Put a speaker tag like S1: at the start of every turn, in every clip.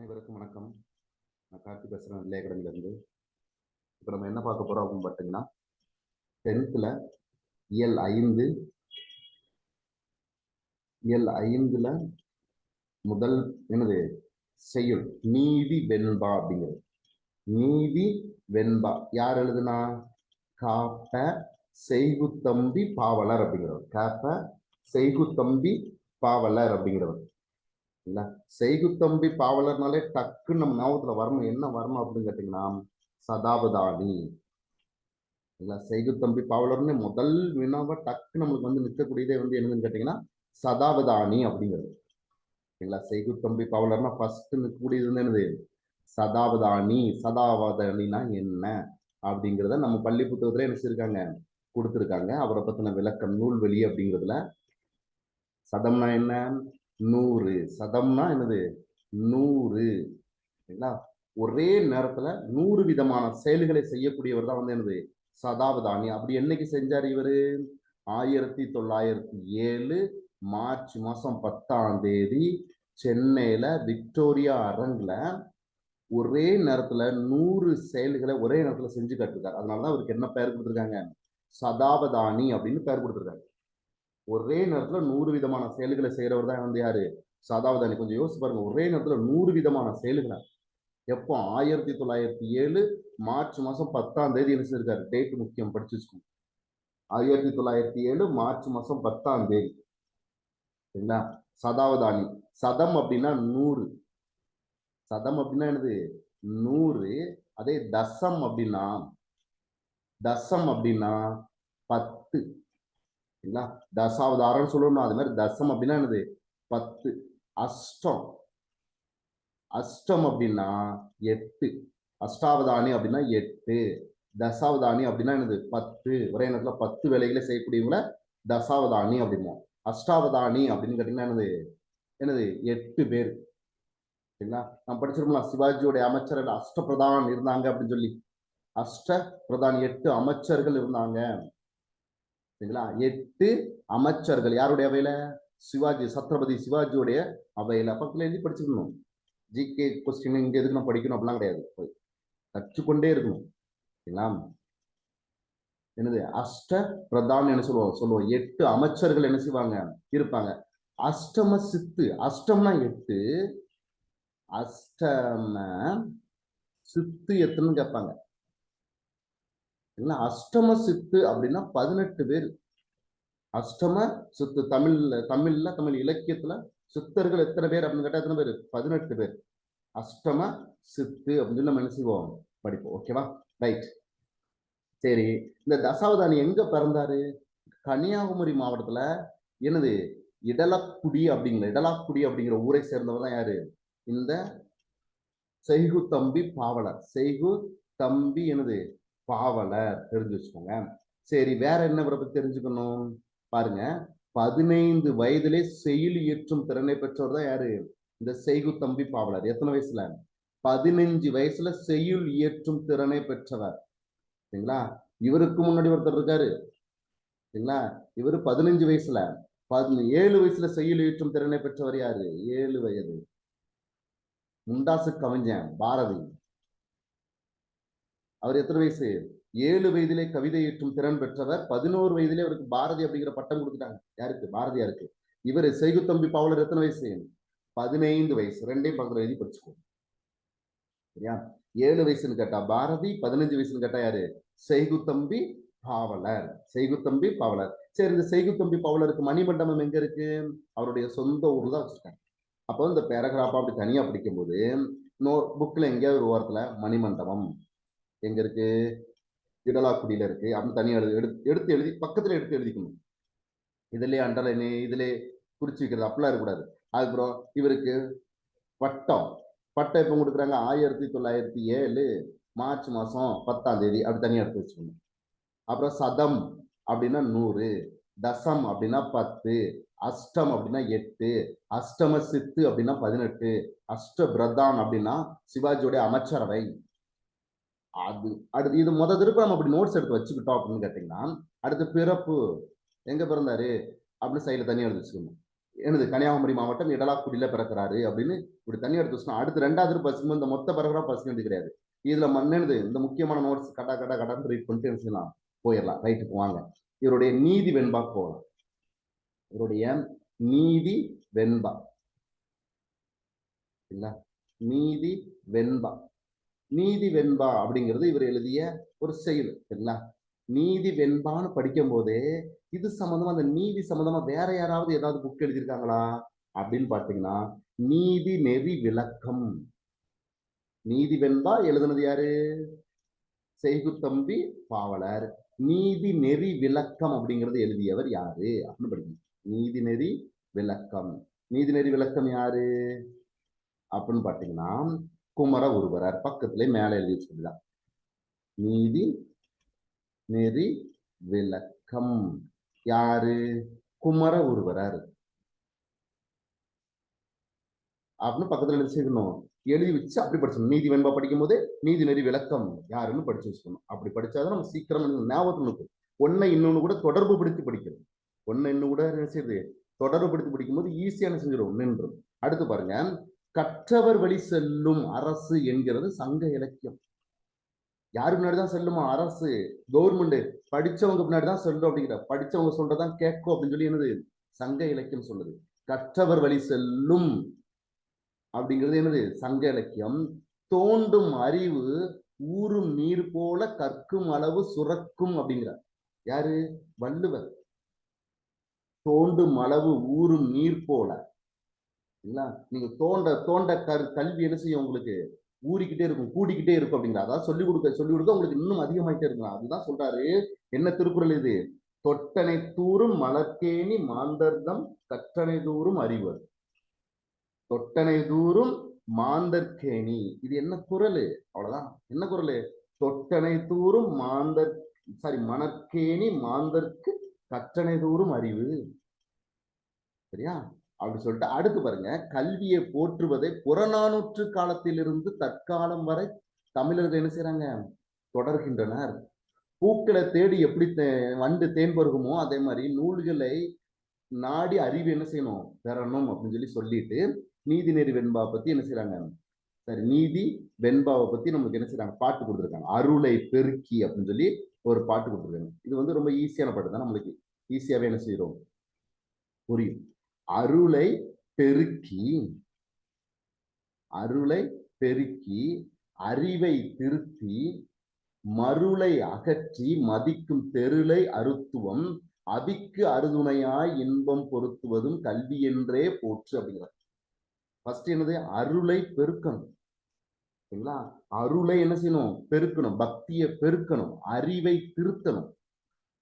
S1: அனைவருக்கும் வணக்கம். நான் கார்த்தி பேசுகிறேன் நெல்லை அகாடமிலேருந்து இப்போ நம்ம என்ன பார்க்க போகிறோம் அப்படின்னு பார்த்தீங்கன்னா டென்த்தில் இயல் ஐந்து இயல் ஐந்தில் முதல் என்னது? செய்யுள். நீதி வெண்பா அப்படிங்கிறது. நீதி வெண்பா. யார் எழுதுனா? காப்ப செய்குத்தம்பி பாவலர் அப்படிங்கிறவர். காப்ப செய்குத்தம்பி பாவலர் அப்படிங்கிறவர். இல்ல? செய்குத்தம்பி பாவலர்னாலே டக்குன்னு நம்ம ஞாபகத்துல வரணும். என்ன வரணும் அப்படின்னு கேட்டீங்கன்னா சதாபதானி. இல்ல செய்குத்தம்பி பாவலர்னு முதல் வினாவா டக்கு நம்மளுக்கு வந்து நிற்கக்கூடியதே வந்து என்னன்னு கேட்டீங்கன்னா சதாபதானி அப்படிங்கிறது. சரிங்களா செய்குத்தம்பி பாவலர்னா ஃபர்ஸ்ட் நிற்கக்கூடியது வந்து என்னது? சதாவதானி சதாவதானினா என்ன அப்படிங்கிறத நம்ம பள்ளி புத்தகத்துல என்ன செஞ்சிருக்காங்க கொடுத்துருக்காங்க. அவரை பத்தின விளக்கம் நூல்வெளி அப்படிங்கிறதுல. சதம்னா என்ன? நூறு. சதம்னா என்னது? நூறு. சரிங்களா? ஒரே நேரத்துல நூறு விதமான செயல்களை செய்யக்கூடியவர் தான் வந்து என்னது? சதாவதானி. அப்படி என்னைக்கு செஞ்சார் இவர்? ஆயிரத்தி தொள்ளாயிரத்தி ஏழு மார்ச் மாதம் பத்தாம் தேதி சென்னையில் விக்டோரியா அரங்கில் ஒரே நேரத்தில் நூறு செயல்களை ஒரே நேரத்தில் செஞ்சு கட்டுருக்காரு அதனால தான் அவருக்கு என்ன பெயர் கொடுத்துருக்காங்க? சதாவதானி அப்படின்னு பெயர் கொடுத்துருக்காங்க ஒரே நேரத்துல நூறு விதமான செயல்களை செய்யறவர் தான் வந்து யாரு? சதாவதானி கொஞ்சம் யோசிச்சு பாருங்க. ஒரே நேரத்துல நூறு விதமான செயல்களை. எப்போ? ஆயிரத்தி தொள்ளாயிரத்தி ஏழு மார்ச் மாசம் பத்தாம் தேதி என்ன செஞ்சிருக்காரு? டேட் முக்கியம் படிச்சு வச்சுக்கோங்க. ஆயிரத்தி தொள்ளாயிரத்தி ஏழு மார்ச் மாசம் பத்தாம் தேதி. சரிங்களா? சதாவதானி சதம் அப்படின்னா நூறு. சதம் அப்படின்னா என்னது? நூறு. அதே தசம் அப்படின்னா தசம் அப்படின்னா பத்து. சரிங்களா தசாவதாரம் சொல்லணும் அது மாதிரி தசம் அப்படின்னா என்னது? பத்து. அஷ்டம். அஷ்டம் அப்படின்னா எட்டு. அஷ்டாவதானி அப்படின்னா எட்டு. தசாவதானி அப்படின்னா என்னது? பத்து. ஒரே நேரத்துல பத்து வேலைகளை செய்யக்கூடியவங்கள தசாவதானி அப்படிமோ அஷ்டாவதானி அப்படின்னு கேட்டீங்கன்னா என்னது? என்னது? எட்டு பேர். சரிங்களா? நம்ம படிச்சிருக்கலாம் சிவாஜியோடைய அமைச்சர்கள் அஷ்டபிரதான் இருந்தாங்க அப்படின்னு சொல்லி. அஷ்ட பிரதான் எட்டு அமைச்சர்கள் இருந்தாங்க. சரிங்களா? எட்டு அமைச்சர்கள் யாருடைய அவையில? சிவாஜி சத்ரபதி சிவாஜியுடைய அவையில. பக்கத்துல எழுதி படிச்சுக்கணும். ஜிகே கொஸ்டின் இங்க எதுக்கு நான் படிக்கணும்? அப்படிலாம் கிடையாது. போய் கற்றுக்கொண்டே இருக்கணும். சரிங்களா? என்னது? அஷ்ட பிரதான் என்ன சொல்லுவோம் சொல்லுவோம் எட்டு அமைச்சர்கள் என்ன செய்வாங்க? இருப்பாங்க. அஷ்டம சித்து. அஷ்டம்னா எட்டு. அஷ்டம சித்து எத்தனை கேட்பாங்க. இல்லை அஷ்டம சித்து அப்படின்னா பதினெட்டு பேர். அஷ்டம சித்து தமிழ்ல தமிழ்ல தமிழ் இலக்கியத்துல சித்தர்கள் எத்தனை பேர் அப்படின்னு கேட்டா எத்தனை பேர்? பதினெட்டு பேர். அஷ்டம சித்து அப்படின்னு நம்ம என்ன செய்வோம்? படிப்போம். ஓகேவா ரைட் சரி. இந்த தசாவதானி எங்க பிறந்தாரு? கன்னியாகுமரி மாவட்டத்துல என்னது? இடலக்குடி அப்படிங்கிற இடலாக்குடி அப்படிங்கிற ஊரை சேர்ந்தவர் தான் யாரு? இந்த செய்கு தம்பி பாவலர். செய்கு தம்பி எனது பாவலர் தெரிஞ்சு வச்சுக்கோங்க சரி வேற என்ன இவரை பத்தி தெரிஞ்சுக்கணும்? பாருங்க. பதினைந்து வயதிலே செயல் இயற்றும் திறனை பெற்றவர் தான் யாரு? இந்த செய்கு தம்பி பாவலர். எத்தனை வயசுல? பதினஞ்சு வயசுல செய்யுள் இயற்றும் திறனை பெற்றவர். சரிங்களா? இவருக்கு முன்னாடி ஒருத்தர் இருக்காரு. சரிங்களா? இவரு பதினஞ்சு வயசுல. பதின ஏழு வயசுல செய்யுள் இயற்றும் திறனை பெற்றவர் யாரு? ஏழு வயது. முண்டாசு கவிஞன் பாரதி. அவர் எத்தனை வயசு? ஏழு வயதிலே கவிதை ஏற்றும் திறன் பெற்றவர் பதினோரு வயதிலே அவருக்கு பாரதி அப்படிங்கிற பட்டம் கொடுத்துட்டாங்க. யாருக்கு? பாரதியாருக்கு. இவர் செய்குத்தம்பி பாவலர் எத்தனை வயசு? பதினைந்து வயசு. ரெண்டையும் பக்கத்துல எழுதி படிச்சுக்கோ. சரியா? ஏழு வயசுன்னு கேட்டா பாரதி பதினஞ்சு வயசுன்னு கேட்டா யாரு? செய்குத்தம்பி பாவலர். செய்குத்தம்பி பாவலர். சரி இந்த செய்குத்தம்பி பாவலருக்கு மணிமண்டபம் எங்க இருக்கு? அவருடைய சொந்த ஊர் தான் வச்சிருக்காங்க. அப்போ இந்த பேராகிராஃபா அப்படி தனியா படிக்கும்போது நோ புக்ல எங்கேயாவது ஒரு ஓரத்துல மணிமண்டபம் எங்க இருக்கு? இடலாக்குடியில இருக்கு. அப்படின்னு தனியாக எழுதி எடுத்து எடுத்து எழுதி பக்கத்துல எடுத்து எழுதிக்கணும். இதுலயே அண்டர்லைனு இதுலயே குறிச்சு வைக்கிறது அப்படிலாம் இருக்கக்கூடாது. அதுக்கப்புறம் இவருக்கு பட்டம். பட்டம் எப்போ கொடுக்குறாங்க? ஆயிரத்தி தொள்ளாயிரத்தி ஏழு மார்ச் மாதம் பத்தாம் தேதி. அப்படி தனியாக எடுத்து வச்சுக்கணும். அப்புறம் சதம் அப்படின்னா நூறு. தசம் அப்படின்னா பத்து. அஷ்டம் அப்படின்னா எட்டு. அஷ்டம சித்து அப்படின்னா பதினெட்டு. அஷ்ட பிரதான் அப்படின்னா சிவாஜியோடைய அமைச்சரவை. அது அடுத்து இது முத திருப்ப நம்ம அப்படி நோட்ஸ் எடுத்து வச்சுக்கிட்டோம் அப்படின்னு கேட்டீங்கன்னா அடுத்து பிறப்பு எங்க பிறந்தாரு? அப்படின்னு சைடில் தண்ணி எழுதி வச்சுக்கணும். எனது கன்னியாகுமரி மாவட்டம் இடலாக்குடியில் பிறக்கிறாரு அப்படின்னு இப்படி தண்ணி எடுத்து வச்சுக்கணும். அடுத்து ரெண்டாவது பசுக்கும் இந்த மொத்த பிறகுறா எடுத்து கிடையாது. இதுல மண்ணெழுது இந்த முக்கியமான நோட்ஸ் கட்டா கட்டா கட்டான்னு ரீட் பண்ணிட்டு என்ன போயிடலாம். ரைட்டுக்கு வாங்க. இவருடைய நீதி வெண்பா போகலாம். இவருடைய நீதி வெண்பா. இல்ல? நீதி வெண்பா. நீதி வெண்பா அப்படிங்கிறது இவர் எழுதிய ஒரு செயல் சரிங்களா? நீதி வெண்பான்னு படிக்கும் போதே இது சம்பந்தமா அந்த நீதி சம்பந்தமா வேற யாராவது ஏதாவது புக் எழுதியிருக்காங்களா? அப்படின்னு பார்த்தீங்கன்னா நீதி நெறி விளக்கம். நீதி வெண்பா எழுதுனது யாரு? செய்குத்தம்பி பாவலர். நீதி நெறி விளக்கம் அப்படிங்கிறது எழுதியவர் யாரு? அப்படின்னு படிக்கணும். நீதி நெறி விளக்கம். நீதி நெறி விளக்கம் யாரு? அப்படின்னு பார்த்தீங்கன்னா குமர உருவரார். பக்கத்துல மேல எழுதி வச்சுக்கலாம் நீதி நெறி விளக்கம். யாரு? குமர உருவரார். அப்படின்னு பக்கத்துல எழுதி வச்சுக்கணும் எழுதி வச்சு அப்படி படிச்சணும் நீதி வெண்பா படிக்கும் போது நீதி நெறி விளக்கம். யாருன்னு படிச்சு வச்சுக்கணும். அப்படி படிச்சாதான் நம்ம சீக்கிரம் ஞாபகத்தில் இருக்கும் ஒன்னை இன்னொன்னு கூட தொடர்பு படுத்தி படிக்கணும் ஒன்னை இன்னும் கூட என்ன செய்யுது தொடர்பு படுத்தி படிக்கும் போது ஈஸியான செஞ்சிடும் நின்றும் அடுத்து பாருங்க. கற்றவர் வழி செல்லும் அரசு என்கிறது சங்க இலக்கியம். யாரு முன்னாடி தான் செல்லுமா? அரசு. கவர்மெண்ட். படிச்சவங்க முன்னாடிதான் செல்லும் அப்படிங்கிற படிச்சவங்க சொல்றதான் கேட்கும் அப்படின்னு சொல்லி என்னது? சங்க இலக்கியம் சொல்லுது. கற்றவர் வழி செல்லும் அப்படிங்கிறது என்னது? சங்க இலக்கியம். தோண்டும் அறிவு ஊறும் நீர் போல கற்கும் அளவு சுரக்கும் அப்படிங்கிறார் யாரு? வள்ளுவர். தோண்டும் அளவு ஊறும் நீர் போல. இல்ல நீங்க தோண்ட தோண்ட கரு கல்வி என்ன செய்யும் உங்களுக்கு? ஊறிக்கிட்டே இருக்கும் கூடிக்கிட்டே இருக்கும் அப்படிங்கிற அதாவது சொல்லிக் கொடுக்க சொல்லிக் கொடுக்க உங்களுக்கு இன்னும் அதிகமாயிட்டே இருக்கும் அதுதான் சொல்றாரு. என்ன திருக்குறள் இது? தொட்டனை தூரும் மலர்கேணி மாந்தர்தம் கற்றனை தூரும் அறிவர். தொட்டனை தூரும் மாந்தர்கேணி இது என்ன குரல் அவ்வளவுதான். என்ன குரல் தொட்டனை தூரும் மாந்தர் சாரி மணற்கேணி மாந்தர்க்கு கற்றனை தூரும் அறிவு. சரியா? அப்படி சொல்லிட்டு அடுத்து பாருங்க கல்வியை போற்றுவதை புறநானூற்று காலத்திலிருந்து தற்காலம் வரை தமிழர்கள் என்ன செய்யறாங்க தொடர்கின்றனர். பூக்களை தேடி எப்படி வண்டு தேன் பருகுமோ அதே மாதிரி நூல்களை நாடி அறிவு என்ன செய்யணும்? பெறணும் அப்படின்னு சொல்லி சொல்லிட்டு நீதி நெறி வெண்பாவை பத்தி என்ன செய்யறாங்க சரி நீதி வெண்பாவை பத்தி நமக்கு என்ன செய்யறாங்க பாட்டு கொடுத்துருக்காங்க. அருளை பெருக்கி அப்படின்னு சொல்லி ஒரு பாட்டு கொடுத்துருக்காங்க. இது வந்து ரொம்ப ஈஸியான பாட்டு தான். நம்மளுக்கு ஈஸியாவே என்ன செய்யறோம் புரியும். அருளை பெருக்கி அருளை பெருக்கி அறிவை திருத்தி மருளை அகற்றி மதிக்கும் தெருளை அருத்துவம் அபிக்கு அருதுணையாய் இன்பம் பொருத்துவதும் கல்வி என்றே போற்று அப்படிங்கிறார். ஃபர்ஸ்ட் என்னது? அருளை பெருக்கணும். சரிங்களா? அருளை என்ன செய்யணும்? பெருக்கணும். பக்தியை பெருக்கணும். அறிவை திருத்தணும்.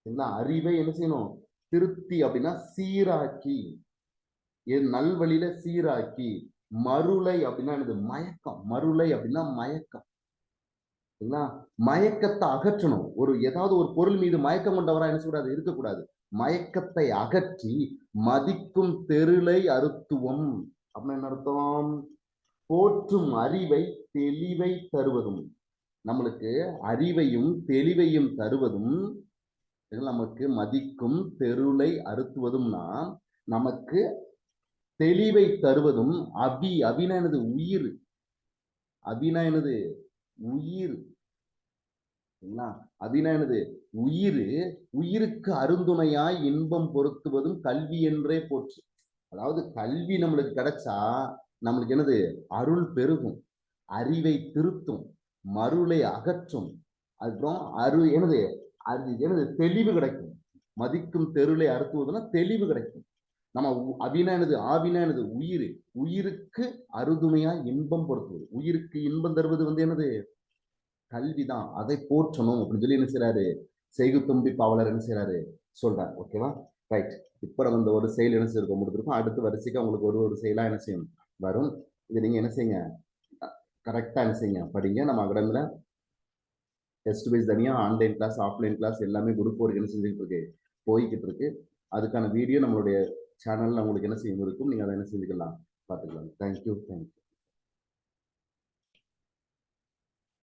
S1: சரிங்களா? அறிவை என்ன செய்யணும்? திருத்தி அப்படின்னா சீராக்கி. நல்வழியில சீராக்கி மருளை அப்படின்னா என்னது? மயக்கம். மருளை அப்படின்னா மயக்கம். சரிங்களா? மயக்கத்தை அகற்றணும். ஒரு ஏதாவது ஒரு பொருள் மீது மயக்கம் கொண்டவரா என்ன செய்யக்கூடாது? இருக்கக்கூடாது. மயக்கத்தை அகற்றி மதிக்கும் தெருளை அறுத்துவம். அப்படின்னா என்ன அர்த்தம்? போற்றும் அறிவை தெளிவை தருவதும். நம்மளுக்கு அறிவையும் தெளிவையும் தருவதும் நமக்கு மதிக்கும் தெருளை அறுத்துவதும்னா நமக்கு தெளிவை தருவதும் அபி அபினா எனது உயிர். அபினா எனது உயிர். அபினா எனது உயிர். உயிருக்கு அருந்துணையாய் இன்பம் பொருத்துவதும் கல்வி என்றே போற்று. அதாவது கல்வி நம்மளுக்கு கிடைச்சா நம்மளுக்கு என்னது? அருள் பெருகும். அறிவை திருத்தும். மருளை அகற்றும். அதுக்கப்புறம் அரு எனது அது எனது தெளிவு கிடைக்கும். மதிக்கும் தெருளை அறுத்துவதுன்னா தெளிவு கிடைக்கும். நம்ம அபினா எனது ஆவினா எனது உயிர் உயிருக்கு அறுதுணையா இன்பம் பொறுத்துவது உயிருக்கு இன்பம் தருவது வந்து என்னது? கல்விதான். அதை போற்றணும் அப்படின்னு சொல்லி என்ன செய்யறாரு செய்குத்தும்பி பாவலர் என்ன செய்யறாரு சொல்றாரு. ஓகேவா ரைட் இப்போ நம்ம இந்த ஒரு செயல் என்ன செய்யிருக்கோம் முடிச்சிருக்கோம் அடுத்த வரிசைக்கு உங்களுக்கு ஒரு ஒரு செயலா என்ன செய்யும்? வரும். இது நீங்க என்ன செய்யுங்க? கரெக்டா என்ன செய்யுங்க? படிங்க. நம்ம அகடமில் டெஸ்ட் வைஸ் தனியாக ஆன்லைன் கிளாஸ் ஆஃப்லைன் கிளாஸ் எல்லாமே குரூப் ஒர்க் என்ன செஞ்சுக்கிட்டு இருக்கு? போய்கிட்டு இருக்கு. அதுக்கான வீடியோ நம்மளுடைய சேனலில் உங்களுக்கு என்ன செய்யும் இருக்கும் நீங்கள் அதை என்ன செஞ்சுக்கலாம் பார்த்துக்கலாம். Thank you thank you